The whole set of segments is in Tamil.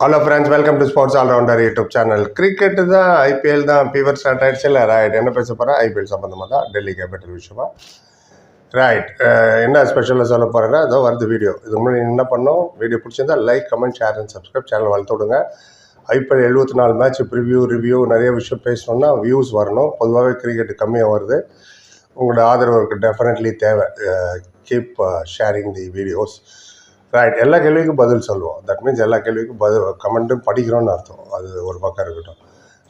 Hello friends welcome to sports allrounder YouTube channel cricket தான் ஐபிஎல் தான் ஃபீவர் ஸ்டார்ட் ஆயிடுச்சு. இல்லை ரைட் என்ன பேச போகிறேன் ஐபிஎல் சம்மந்தமாக தான் டெல்லி கேபிட்டல் விஷயமா ரைட் என்ன ஸ்பெஷலாக சொல்ல போகிறேன்னா அதோ வருது வீடியோ இதுக்கு முன்னாடி என்ன பண்ணோம்? வீடியோ பிடிச்சிருந்தா like comment share and subscribe channel வளர்த்து விடுங்க. ஐபிஎல் எழுபத்தி நாலு மேட்ச் ப்ரிவ்யூ ரிவ்யூ நிறைய விஷயம் பேசணும்னா வியூஸ் வரணும். பொதுவாகவே கிரிக்கெட் கம்மியாக வருது. உங்களோட ஆதரவு இருக்குது டெஃபினெட்லி தேவை. Keep sharing the videos right எல்லா கேள்விக்கும் பதில் சொல்லுவோம். தட் மீன்ஸ் எல்லா கேள்விக்கும் பதில் கமெண்ட்டும் படிக்கிறோம்னு அர்த்தம். அது ஒரு பக்கம் இருக்கட்டும்.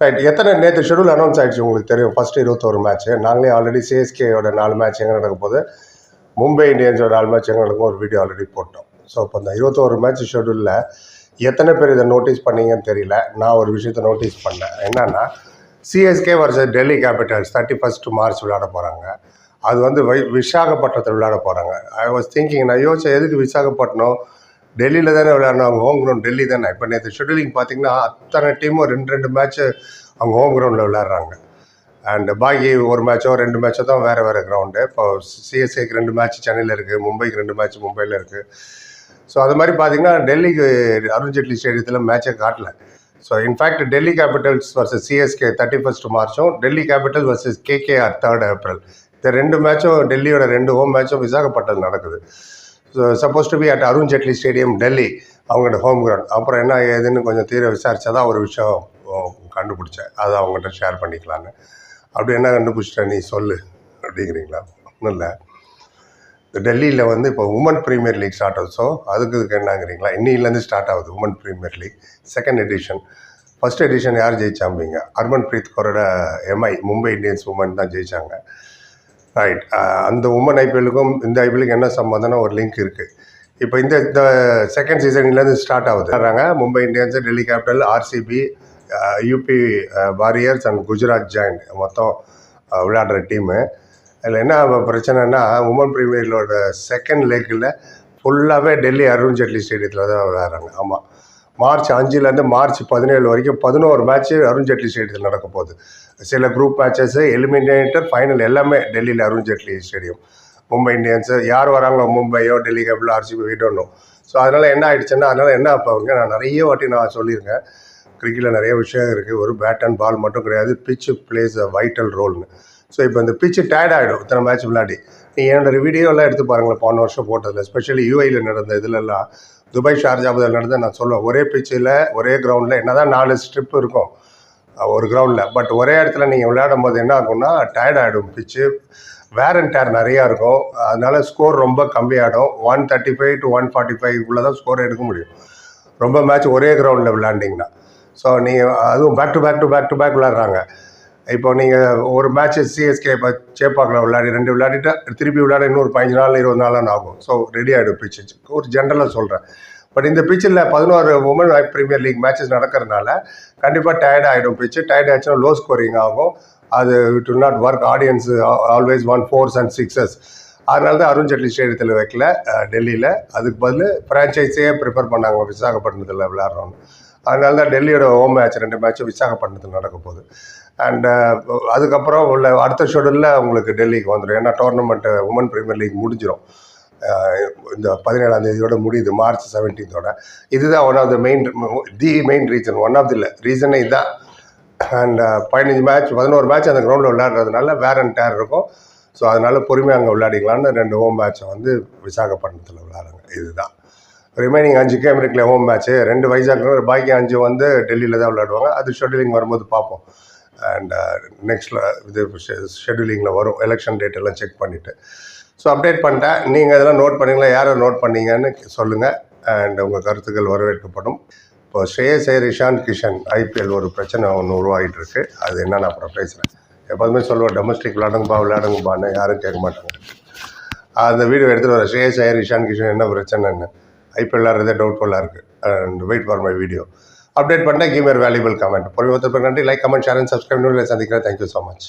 ரைட் எத்தனை நேற்று ஷெடியூல் அனௌன்ஸ் ஆகிடுச்சு உங்களுக்கு தெரியும்? ஃபஸ்ட்டு இருபத்தோரு மேட்ச்சு நாங்களே ஆல்ரெடி சிஎஸ்கேயோட நாலு மேட்ச் எங்கே நடக்கும் போது மும்பை இந்தியன்ஸோட நாலு மேட்ச் எங்கே நடக்கும் ஒரு வீடியோ ஆல்ரெடி போட்டோம். ஸோ இப்போ இந்த இருபத்தோரு மேட்ச் ஷெடியூலில் எத்தனை பேர் இதை நோட்டீஸ் பண்ணீங்கன்னு தெரியல. நான் ஒரு விஷயத்தை நோட்டீஸ் பண்ணேன். என்னன்னா CSK versus Delhi Capitals thirty first March விளையாட போகிறாங்க அது வந்து வை விசாகப்பட்டினத்தில் விளையாட போகிறாங்க ஐ வாஸ் திங்கிங் நான் யோசிச்சேன் எதுக்கு விசாகப்பட்டினம்? டெல்லியில் தானே விளையாடணும் அவங்க ஹோம் கிரவுண்ட் டெல்லி தானே? இப்போ நேற்று ஷெட்யூலிங் பார்த்தீங்கன்னா அத்தனை டீமும் ரெண்டு ரெண்டு மேட்ச்சு அவங்க ஹோம் கிரவுண்டில் விளையாடுறாங்க. அண்ட் பாக்கி ஒரு மேட்சோ ரெண்டு மேட்சோ தான் வேறு வேறு கிரவுண்டு இப்போ சிஎஸ்ஏக்கு ரெண்டு மேட்ச் சென்னையில் இருக்குது மும்பைக்கு ரெண்டு மேட்ச் மும்பையில் இருக்குது ஸோ அது மாதிரி பார்த்தீங்கன்னா டெல்லிக்கு அருண்ஜேட்லி ஸ்டேடியத்தில் மேட்சே காட்டல. So in fact Delhi Capitals versus CSK thirty first மார்ச்சும் Delhi Capital versus KKR third April ரெண்டு மேட்சும் டெல்லியோட ரெண்டு ஹோம் மேட்சும் விசாகப்பட்டினம் நடக்குது. Suppose to be at Arun Jaitley stadium Delhi அவங்களோட ஹோம் கிரவுண்ட் அப்புறம் என்ன ஏதுன்னு கொஞ்சம் தீர விசாரிச்சா தான் ஒரு விஷயம் கண்டுபிடிச்சேன். அதை அவங்ககிட்ட ஷேர் பண்ணிக்கலான்னு அப்படி என்ன கண்டுபிடிச்சிட்ட? நீ சொல்லு. அப்படிங்கிறீங்களா? ஒன்றும் இல்லை. டெல்லியில் வந்து இப்போ உமன் ப்ரீமியர் லீக் ஸ்டார்ட் ஆகுது. ஸோ அதுக்கு இதுக்கு என்னங்கிறீங்களா? இன்னிலேருந்து ஸ்டார்ட் ஆகுது women premier league second edition first edition யார் ஜெயிச்சாம்பிங்க ஹர்மன் பிரீத் கோரோட எம்ஐ மும்பை இந்தியன்ஸ் உமன் தான் ஜெயிச்சாங்க. ரைட் அந்த உமன் ஐபிஎல்லுக்கும் இந்த ஐபிஎலுக்கும் என்ன சம்பந்தம்னா ஒரு லிங்க் இருக்குது இப்போ இந்த இந்த செகண்ட் சீசன்லேருந்து ஸ்டார்ட் ஆகுது. வர்றாங்க. Mumbai Indians Delhi Capital RCB UP Warriors and Gujarat join மொத்தம் விளையாடுற டீமு அதில் என்ன பிரச்சனைனா உமன் ப்ரீமியரோட செகண்ட் லெக்கில் ஃபுல்லாகவே டெல்லி அருண் ஜேட்லி ஸ்டேடியத்தில் தான் விளையாடுறாங்க. ஆமாம் மார்ச் அஞ்சுலேருந்து மார்ச் பதினேழு வரைக்கும் பதினோரு மேட்ச் அருண் ஜேட்லி ஸ்டேடியத்தில் நடக்க போகுது. சில குரூப் மேட்சஸ் எலிமினேட்டர் ஃபைனல் எல்லாமே டெல்லியில் அருண் ஜேட்லி ஸ்டேடியம் மும்பை இந்தியன்ஸு யார் வராங்களோ மும்பையோ டெல்லி கேபிள் ஆர்சிபி வீட்டோன்னும் ஸோ அதனால் என்ன ஆகிடுச்சுன்னா அதனால் என்ன அப்போங்க நான் நிறைய வாட்டி நான் சொல்லியிருக்கேன். கிரிக்கெட்டில் நிறைய விஷயம் இருக்குது ஒரு பேட் அண்ட் பால் மட்டும் கிடையாது. பிச்சு பிளேஸ் அ வைட்டல் ரோல்னு ஸோ இப்போ இந்த பிச்சு டயர்ட் ஆகிடும் இத்தனை மேட்ச் விளையாடி நீங்கள் என்னோட வீடியோலாம் எடுத்து பாருங்களேன். போன வருஷம் போட்டதில் ஸ்பெஷலி யூஐயில் நடந்த இதுலலாம் துபாய் ஷார்ஜாபுதில் நடந்த நான் சொல்லுவேன். ஒரே பிச்சில் ஒரே கிரவுண்டில் என்ன தான் நாலு ஸ்ட்ரிப் இருக்கும் ஒரு கிரவுண்டில் பட் ஒரே இடத்துல நீங்கள் விளையாடும் போது என்ன ஆகும்னா டயர்ட் ஆகிடும் பிச்சு. வேர் அண்ட் டேர் நிறையா இருக்கும். அதனால் ஸ்கோர் ரொம்ப கம்மியாகிடும் one thirty five to one forty ஃபைவ்க்குள்ளே தான் ஸ்கோர் எடுக்க முடியும். ரொம்ப மேட்ச் ஒரே கிரவுண்டில் விளையாண்டிங்கன்னா. ஸோ நீங்கள் அதுவும் back to back to back to back விளையாடுறாங்க. இப்போ நீங்கள் ஒரு மேட்ச் சிஎஸ்கே இப்போ சேப்பாக்கில் விளையாடி ரெண்டு விளையாடிட்டு திருப்பி விளையாட இன்னொரு பதினஞ்சு நாள் இருபது நாளான ஆகும். ஸோ ரெடி ஆகிடும் பிச்சு ஒரு ஜென்ரலாக சொல்கிறேன் பட் இந்த பிச்சில் பதினோரு உமன் ப்ரீமியர் லீக் மேட்சஸ் நடக்கிறதுனால கண்டிப்பாக டயர்ட் ஆகிடும் பிச்சு டயர்ட் ஆச்சுன்னா லோ ஸ்கோரிங் ஆகும். அது do not work audience always want fours and sixes அதனால தான் அருண் ஜேட்லி ஸ்டேடியத்தில் வைக்கல டெல்லியில். அதுக்கு பதில் ஃப்ரான்ச்சைஸே ப்ரிப்பேர் பண்ணாங்க விசாகப்பட்டினத்தில் விளையாடுறோம் அதனால தான் டெல்லியோட ஹோம் மேட்ச் ரெண்டு மேட்ச்சும் விசாகப்பட்டினத்தில் நடக்க போகுது. அண்டு uh, அதுக்கப்புறம் உள்ள அடுத்த ஷெடியூலில் உங்களுக்கு டெல்லிக்கு வந்துடும் ஏன்னா டோர்னமெண்ட்டு உமன் ப்ரீமியர் லீக் முடிஞ்சிடும் இந்த பதினேழாம் தேதியோட முடியுது மார்ச் செவன்டீன்த்தோட இதுதான் one of the main the main reason one of the இல்லை ரீசனே இதுதான் அண்ட் பதினஞ்சு மேட்ச் பதினோரு மேட்ச் அந்த கிரவுண்டில் விளையாடுறதுனால வேர் அண்ட் டேர் இருக்கும். ஸோ அதனால் பொறுமையாக அங்கே விளையாடிக்கலாம்னு ரெண்டு ஹோம் மேட்ச்சை வந்து விசாகப்பட்டினத்தில் விளையாடுறாங்க. இதுதான். ரிமைனிங் அஞ்சு கேம் இருக்குல்ல ஹோம் மேட்ச்சு ரெண்டு வைசாக் பாக்கி அஞ்சு வந்து டெல்லியில் தான் விளையாடுவாங்க. அது ஷெட்யூலிங் வரும்போது பார்ப்போம். அண்ட் நெக்ஸ்ட்டில் uh, இது ஷெட்யூலிங்கில் வரும். எலெக்ஷன் டேட் எல்லாம் செக் பண்ணிவிட்டு ஸோ அப்டேட் பண்ணிட்டேன். நீங்கள் இதெல்லாம் நோட் பண்ணீங்களா யாரை நோட் பண்ணீங்கன்னு சொல்லுங்கள் அண்ட் உங்கள் கருத்துக்கள் வரவேற்கப்படும். இப்போ ஸ்ரேயஸ் ஐயர் இஷாந்த் கிஷன் ஐபிஎல் ஒரு பிரச்சனை ஒன்று உருவாகிட்டு இருக்கு அது நான் அப்புறம் பேசுகிறேன் எப்போதுமே சொல்லுவேன் டொமஸ்டிக் விளாடுங்கப்பா விளாடுங்கப்பான்னு யாரும் கேட்க மாட்டாங்க. அந்த வீடியோ எடுத்துகிட்டு வர ஸ்ரேயஸ் ஐயர் இஷாந்த் கிஷன் என்ன பிரச்சனைன்னு. ஐபிஎல் விளாட்றதே டவுட்ஃபுல்லாக இருக்குது and wait for my video update பண்ணால் கிவ் வேல்யூபிள் கமெண்ட். பொறுமை நன்றி. Like comment share and subscribe சந்திக்கிறேன். Thank you so much